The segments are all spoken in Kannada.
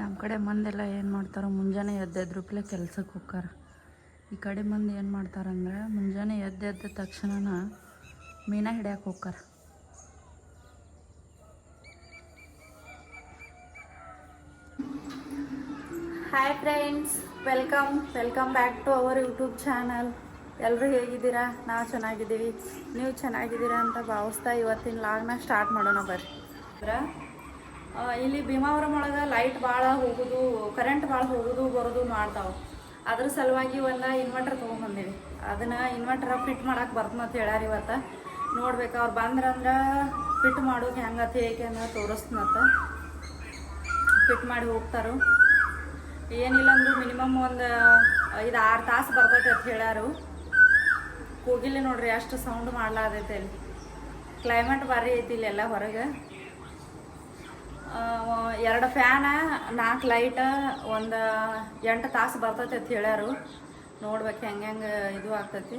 ನಮ್ಮ ಕಡೆ ಮಂದೆಲ್ಲ ಏನು ಮಾಡ್ತಾರೋ, ಮುಂಜಾನೆ ಎದ್ದೆದ್ರೂಪ್ಲೆ ಕೆಲ್ಸಕ್ಕೆ ಹೋಗ್ತಾರ ಈ ಕಡೆ ಮಂದಿ ಏನು ಮಾಡ್ತಾರಂದ್ರೆ, ಮುಂಜಾನೆ ಎದ್ದೆದ್ದ ತಕ್ಷಣನ ಮೀನ ಹಿಡಿಯಕ್ಕೆ ಹೋಗ್ತಾರ hi friends welcome welcome back to our YouTube channel ಎಲ್ಲರೂ ಹೇಗಿದ್ದೀರಾ? ನಾವು ಚೆನ್ನಾಗಿದ್ದೀವಿ. ನೀವು ಚೆನ್ನಾಗಿದ್ದೀರಾ ಅಂತ ಭಾವಿಸ್ತಾ ಇವತ್ತಿನ ಲಾಗ್ನ ಸ್ಟಾರ್ಟ್ ಮಾಡೋಣ ಬರ್ರಿ. ಇಲ್ಲಿ ಭೀಮಾವರಂ ಒಳಗೆ ಲೈಟ್ ಭಾಳ ಹೋಗೋದು ಕರೆಂಟ್ ಭಾಳ ಹೋಗೋದು, ಬರೋದು ಮಾಡ್ತಾವೆ. ಅದ್ರ ಸಲುವಾಗಿ ಒಂದು ಇನ್ವರ್ಟರ್ ತೊಗೊಂಬಂದೀವಿ. ಅದನ್ನು ಇನ್ವರ್ಟರ್ ಫಿಟ್ ಬರ್ತದೆ ಅಂತ ಹೇಳ್ಯಾರ ಇವತ್ತು. ನೋಡ್ಬೇಕು ಅವ್ರು ಬಂದ್ರಂದ್ರೆ ಫಿಟ್ ಮಾಡೋದು ಹೆಂಗತ್ತೆ ಹೇಗೆ ಅನ್ನೋ ತೋರಿಸ್ನತ್ತ ಫಿಟ್ ಮಾಡಿ ಹೋಗ್ತಾರು. ಏನಿಲ್ಲ ಅಂದರೂ ಮಿನಿಮಮ್ ಒಂದು ಐದು ಆರು ತಾಸು ಬರ್ತೈತೆ ಅಂತ ಹೇಳ್ಯಾರು. ಹೋಗಿಲ್ಲ ನೋಡ್ರಿ ಅಷ್ಟು ಸೌಂಡ್ ಮಾಡ್ಲಾದೈತೆ ಅಲ್ಲಿ. ಕ್ಲೈಮೇಟ್ ಭಾರಿ ಐತಿ ಇಲ್ಲೆಲ್ಲ ಹೊರಗೆ. ಎರಡು ಫ್ಯಾನ ನಾಲ್ಕು ಲೈಟ್ ಒಂದು ಎಂಟು ತಾಸು ಬರ್ತೈತೆ ಅಂತ ಹೇಳ್ಯಾರು. ನೋಡ್ಬೇಕು ಹೆಂಗೆ ಹೆಂಗೆ ಇದು ಆಗ್ತೈತಿ.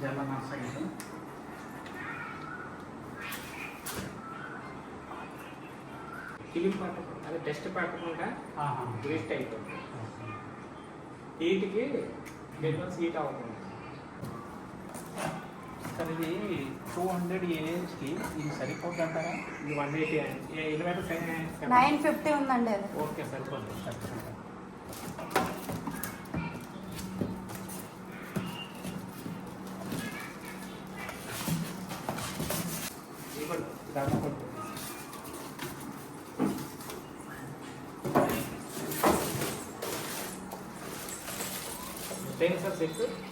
జలన సైతం కిలి పట్టకుండా అది డస్ట్ పట్టకుండా వేస్ట్ అయిపోతుంది హీట్కి డెలివరీ హీట్ అవ్వకుండా సార్ ఇది టూ హండ్రెడ్ ఏఎస్కి ఇది సరిపోద్ది అంటారా ఇది వన్ ఎయిటీ ఇరవై నైన్ ఫిఫ్టీ ఉందండి ఓకే సరిపోతుంది sektör.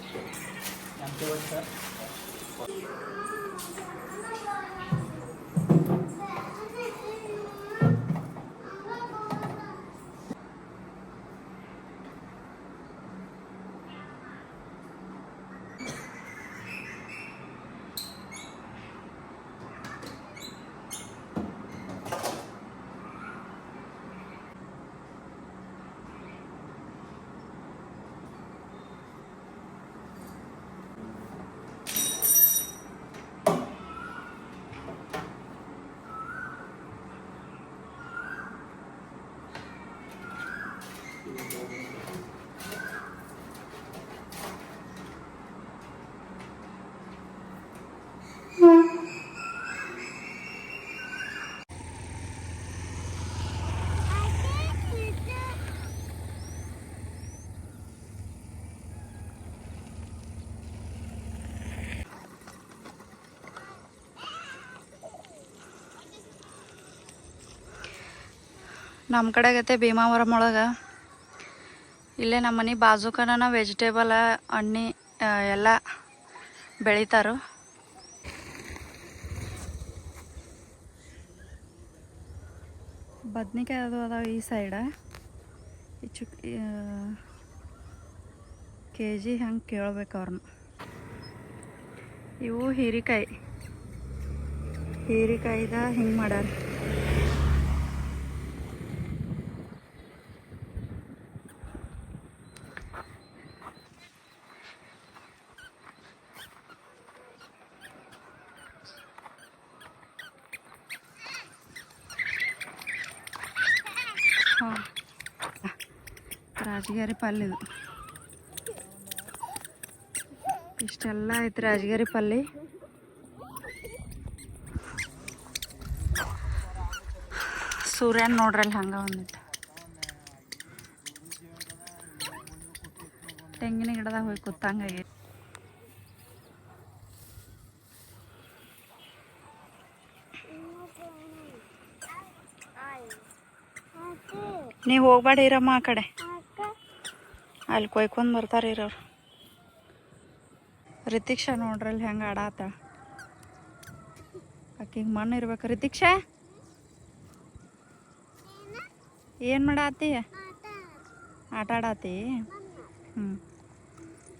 ನಮ್ಮ ಕಡೆಗೈತೆ ಭೀಮಾವರಂ ಒಳಗೆ ಇಲ್ಲೇ ನಮ್ಮ ಮನೆ ಬಾಜುಕನ ವೆಜಿಟೇಬಲ್ ಹಣ್ಣಿ ಎಲ್ಲ ಬೆಳೀತಾರು. ಬದ್ನಿಕಾಯಿ ಅದು ಅದಾವ ಈ ಸೈಡ ಹೆಚ್ಚು ಕೆ ಜಿ ಹಂಗೆ ಕೇಳ್ಬೇಕು ಅವ್ರನ್ನ ಇವು ಹೀರಿಕಾಯಿ. ಹೀರಿಕಾಯ್ದ ಹಿಂಗೆ ಮಾಡ್ಯಾರ. ರಾಜಗಿರಿ ಪಲ್ಯ ಇದು ಇಷ್ಟೆಲ್ಲ ಐತೆ ರಾಜಗಿರಿ ಪಲ್ಯ ಸೂರ್ಯನ ನೋಡ್ರಲ್ಲ ಹಂಗೆ ಒಂದಿಟ್ಟು ತೆಂಗಿನ ಗಿಡದಾಗ ಹೋಗಿ ಕೂತಂಗೆ ನೀವು ಹೋಗ್ಬೇಡ ಇರಮ್ಮ ಆ ಕಡೆ ಅಲ್ಲಿ ಕೊಯ್ಕೊಂಡು ಬರ್ತಾರೆ ಇರೋರು. ರಿತಿಕ್ಷಾ ನೋಡ್ರಲ್ಲಿ ಹೆಂಗೆ ಆಡಾತ? ಆಕಿಗೆ ಮಣ್ಣು ಇರ್ಬೇಕು. ರಿತಿಕ್ಷಾ? ಏನು ಮಾಡಾತಿ? ಆಟ ಆಡಾತಿ? ಹ್ಞೂ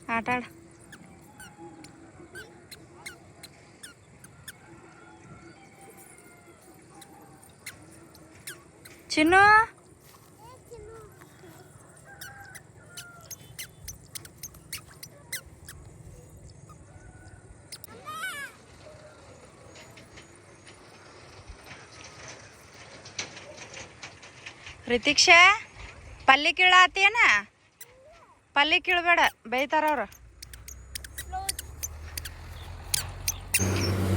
ಆಟಾಡ ಆಡ. ಚಿನ್ನು? ರಿತಿಕ್ಷಾ ಪಲ್ಲಿ ಕೀಳಾತಿಯನ? ಪಲ್ಲಿ ಕೀಳ್ಬೇಡ, ಬೈತಾರ ಅವ್ರು.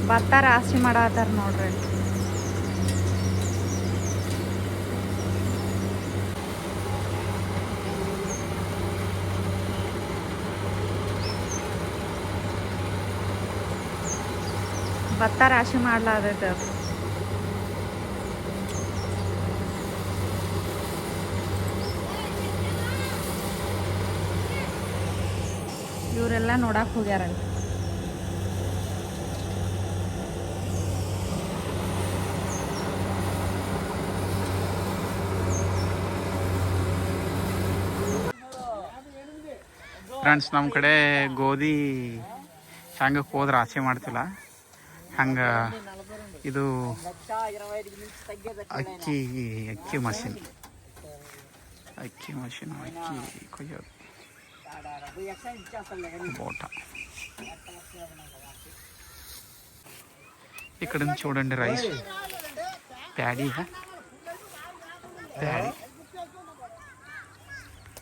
ಭತ್ತ ರಾಶಿ ಮಾಡತ್ತಾರ ನೋಡ್ರಿ. ಭತ್ತ ರಾಶಿ ಮಾಡ್ಲಾದೈತೆ ಅದು ಇವರೆಲ್ಲ ನೋಡಕ್ಕೆ ಹೋಗ್ಯಾರಲ್ಲ. ಫ್ರೆಂಡ್ಸ್ ನಮ್ಮ ಕಡೆ ಗೋಧಿ ಹಂಗೆ ಹೋದ್ರೆ ಆಸೆ ಮಾಡ್ತಿಲ್ಲ. ಹಂಗೆ ಇದು ಅಕ್ಕಿ ಅಕ್ಕಿ ಮಷಿನ್. ಅಕ್ಕಿ ಮಷಿನ್, ಅಕ್ಕಿ ಕೊಯ್ಯೋದು. ಬೋಟ ఇక్కడ నుంచి చూడండి రైస్ ప్యాడీ ప్యాడీ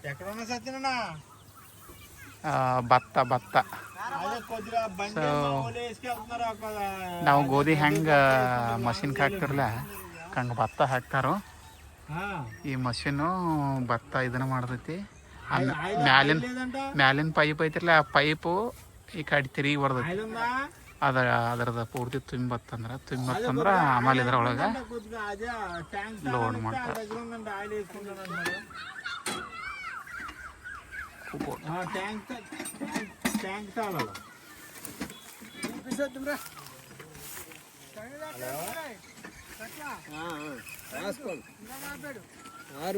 ఎక్కడున్నా సత్యనా ಭತ್ತ ಭತ್ತ అదే కొద్దిగా బండి So, మామూలు వేసుకెళ్తున్నారు ఒక ನಾವು ಗೋಧಿ ಹೆಂಗೆ ಮಷಿನ್ಗೆ ಹಾಕ್ತಿರಲ್ಲ ಹಂಗೆ ಭತ್ತ ಹಾಕ್ತಾರೋ ఆ, ಈ ಮಷಿನ್ನು ಭತ್ತ ಇದನ್ನ ಮಾಡ್ತೈತಿ ఆయిల్ ఆయిల్ ಮ್ಯಾಲಿನ లేదంట ಮ್ಯಾಲಿನ ಪೈಪ್ ಐತಿರಲ್ಲ ಆ ಪೈಪು ಈ ಕಡೆ ತಿರುಗಿ ಬರ್ತೈತಿ ఆయిల్ ఉందా ಅದ ಅದರದ ಪೂರ್ತಿ ತುಂಬತ್ತಂದ್ರ ತುಂಬತ್ತಂದ್ರ ಆಮೇಲೆ ಇದ್ರೊಳಗೆ అంటే కొద్దిగా అదే ట్యాంక్ లోడ్ తాళాలంటే ಮಾಡ್ತಾರೆ. ఆ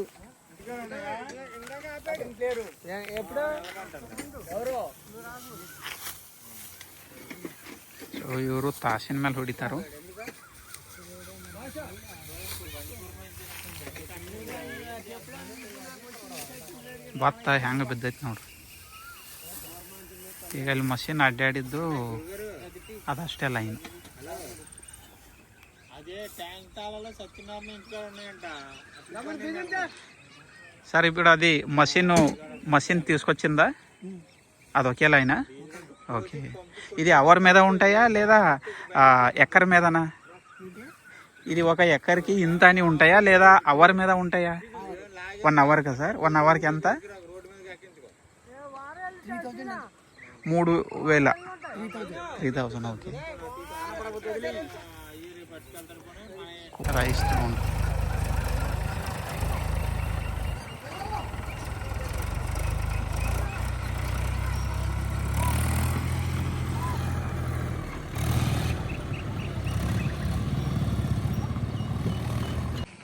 దగ్గర ఉందండి ఆయిల్ వేసుకుంటాను అన్నాడు ಕುಬೋಟ. ఆ, ట్యాంక్ తా- ట్యాంక్- ట్యాంక్ తాళాలు ಸೊ ಇವರು ತಾಸಿನ ಮೇಲೆ ಹೊಡಿತಾರು ಭತ್ತ ಹೆಂಗೆ ಬಿದ್ದೈತಿ ನೋಡ್ರಿ ಈಗ ಅಲ್ಲಿ ಮಷಿನ್ ಅಡ್ಡಾಡಿದ್ದು ಅದಷ್ಟೇ ಲೈನ್ అదే ట్యాంక్ తాళాలు సత్యనారాయణ ఇంట్లో ఉన్నాయంట సార్ ఇప్పుడు అది మషిన్ మషిన్ తీసుకొచ్చిందా? అది ఒకే లైనా? ఓకే. ఇది అవర్ మీద ఉంటాయా లేదా ఎక్కర్ మీదనా? ఇది ఒక ఎక్కర్కి ఇంత అని ఉంటాయా లేదా అవర్ మీద ఉంటాయా? వన్ అవర్ కదా సార్? వన్ అవర్కి ఎంత? మూడు వేల. Three thousand okay. Rice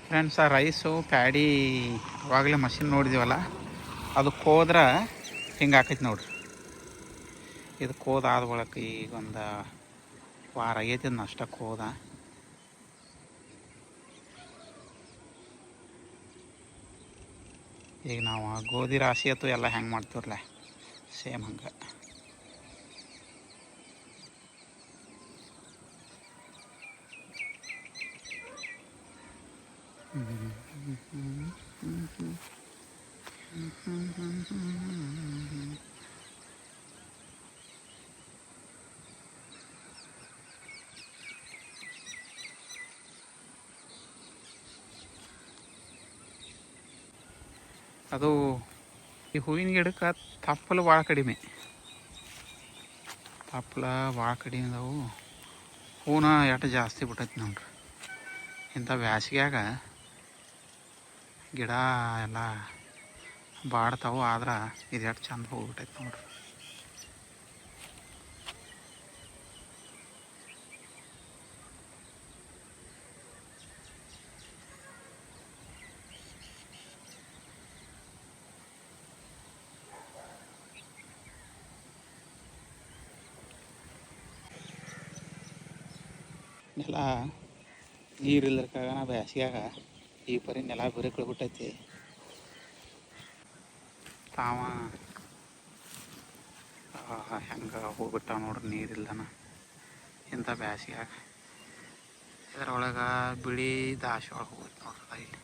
friends, ಆ ರೈಸು, ಪ್ಯಾಡಿ ಅವಾಗಲೇ ಮಷಿನ್ ನೋಡಿದೀವಲ್ಲ ಅದು ಕೋದ್ರೆ ಹಿಂಗೆ ಹಾಕೈತಿ ನೋಡ್ರಿ. ಇದು ಕೋದ ಆದ ಈಗ ಒಂದು ವಾರ ಆಗೈತಿ ಅಷ್ಟ ಕೋದ ಈಗ ನಾವು ಗೋಧಿ ರಾಶಿ ಅಥವಾ ಎಲ್ಲ ಹೆಂಗೆ ಮಾಡ್ತೀವ್ರಲ್ಲ, ಸೇಮ್ ಹಂಗೆ. ಅದು ಈ ಹೂವಿನ ಗಿಡಕ್ಕೆ ತಪ್ಪಲು ಭಾಳ ಕಡಿಮೆ. ತಪ್ಪಲ ಭಾಳ ಕಡಿಮೆ ಅದಾವು. ಹೂನ ಎಟ ಜಾಸ್ತಿ ಬಿಟ್ಟೈತಿ ನೋಡ್ರಿ. ಇಂಥ ಬ್ಯಾಸಿಗ್ಯಾಗ ಗಿಡ ಎಲ್ಲ ಬಾಡ್ತಾವು ಆದ್ರೆ ಇದು ಎಷ್ಟು ಚಂದ ಹೋಗ್ಬಿಟ್ಟೈತೆ ನೋಡ್ರಿ. ಎಲ್ಲ ನೀರಿಲ್ಲದಕ್ಕಾಗ ನಾ ಬ್ಯಾಸ್ಗ್ಯಾಗ ಈ ಪರಿ ನೆಲ ಬಿರುಕಳ್ಬಿಟ್ಟೈತಿ ತಾವ ಹೆಂಗೆ ಹೋಗ್ಬಿಟ್ಟ ನೋಡ್ರಿ ನೀರಿಲ್ಲನ ಇಂಥ ಬ್ಯಾಸಿಗೆ ಇದ್ರೊಳಗೆ ಬಿಳಿ ದಾಸಿ ಒಳಗೆ ಹೋಗುತ್ತೆ ನೋಡ್ರಿ ಇಲ್ಲಿ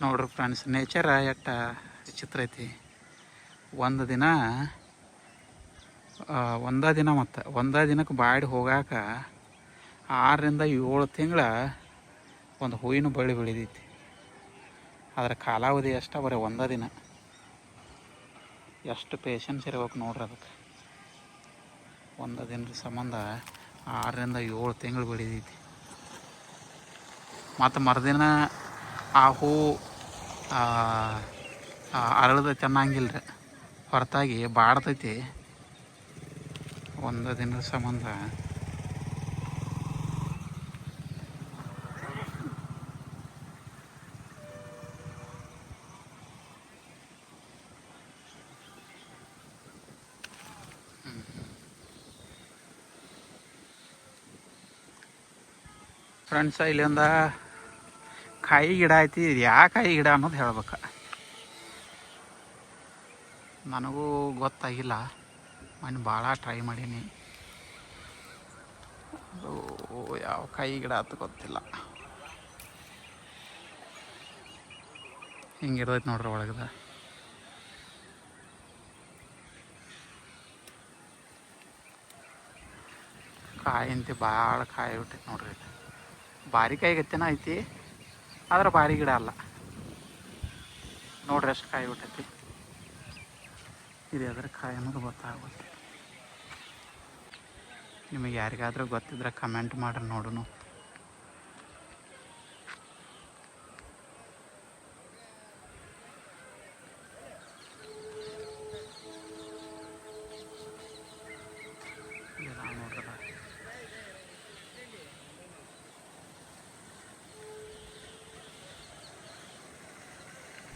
ನೋಡ್ರಿ ಫ್ರೆಂಡ್ಸ್ ನೇಚರ್ ಎಟ್ಟ ಚಿತ್ರ ಐತಿ. ಒಂದು ದಿನ ಒಂದ ದಿನ ಮತ್ತು, ಒಂದ ದಿನಕ್ಕೆ ಬಾಡಿ ಹೋಗಾಕ ಆರರಿಂದ ಏಳು ತಿಂಗಳ ಒಂದು ಹೂವಿನ ಬಳ್ಳಿ ಬೆಳಿದೈತಿ ಅದರ ಕಾಲಾವಧಿ ಅಷ್ಟ ಬರೀ ಒಂದ ದಿನ. ಎಷ್ಟು ಪೇಷನ್ಸ್ ಇರ್ಬೇಕು ನೋಡ್ರಿ ಅದಕ್ಕೆ. ಒಂದು ದಿನದ ಸಂಬಂಧ ಆರರಿಂದ ಏಳು ತಿಂಗಳು ಬೆಳಿದೈತಿ ಮತ್ತು ಮರುದಿನ ಆ ಹೂ ಅರಳದ ಚೆನ್ನಾಗಿಲ್ಲ ರೀ ಹೊರತಾಗಿ ಬಾಡ್ತೈತಿ. ಒಂದು ದಿನದ ಸಂಬಂಧ ಫ್ರೆಂಡ್ಸ, ಇಲ್ಲಿಂದ ಕಾಯಿ ಗಿಡ ಐತಿ. ಇದು ಯಾ ಕಾಯಿ ಗಿಡ ಅನ್ನೋದು ಹೇಳ್ಬೇಕು. ನನಗೂ ಗೊತ್ತಾಗಿಲ್ಲ. ಮೊನ್ನೆ ಭಾಳ ಟ್ರೈ ಮಾಡೀನಿ. ಅದು ಯಾವ ಕಾಯಿ ಗಿಡ ಅಂತ ಗೊತ್ತಿಲ್ಲ. ಹಿಂಗಿರ್ತೈತೆ ನೋಡ್ರಿ ಒಳಗದ. ಕಾಯಿ ಅಂತ ಭಾಳ ಕಾಯಿ ಬಿಟ್ಟೈತೆ ನೋಡ್ರಿ. ಇದು. ಭಾರಿ ಕಾಯಿ ಗತ್ತೆನ ಐತಿ, ಆದ್ರೆ ಭಾರಿ ಗಿಡ ಅಲ್ಲ. ನೋಡ್ರಿ ಎಷ್ಟು ಕಾಯಿ ಬಿಟ್ಟೈತಿ. ಇದು ಅದ್ರ ಕಾಯಿ ಅನ್ನೋದು ಗೊತ್ತಾಗುತ್ತೆ ನಿಮಗೆ ಯಾರಿಗಾದ್ರೂ ಗೊತ್ತಿದ್ರೆ ಕಮೆಂಟ್ ಮಾಡ್ರಿ ನೋಡುನು.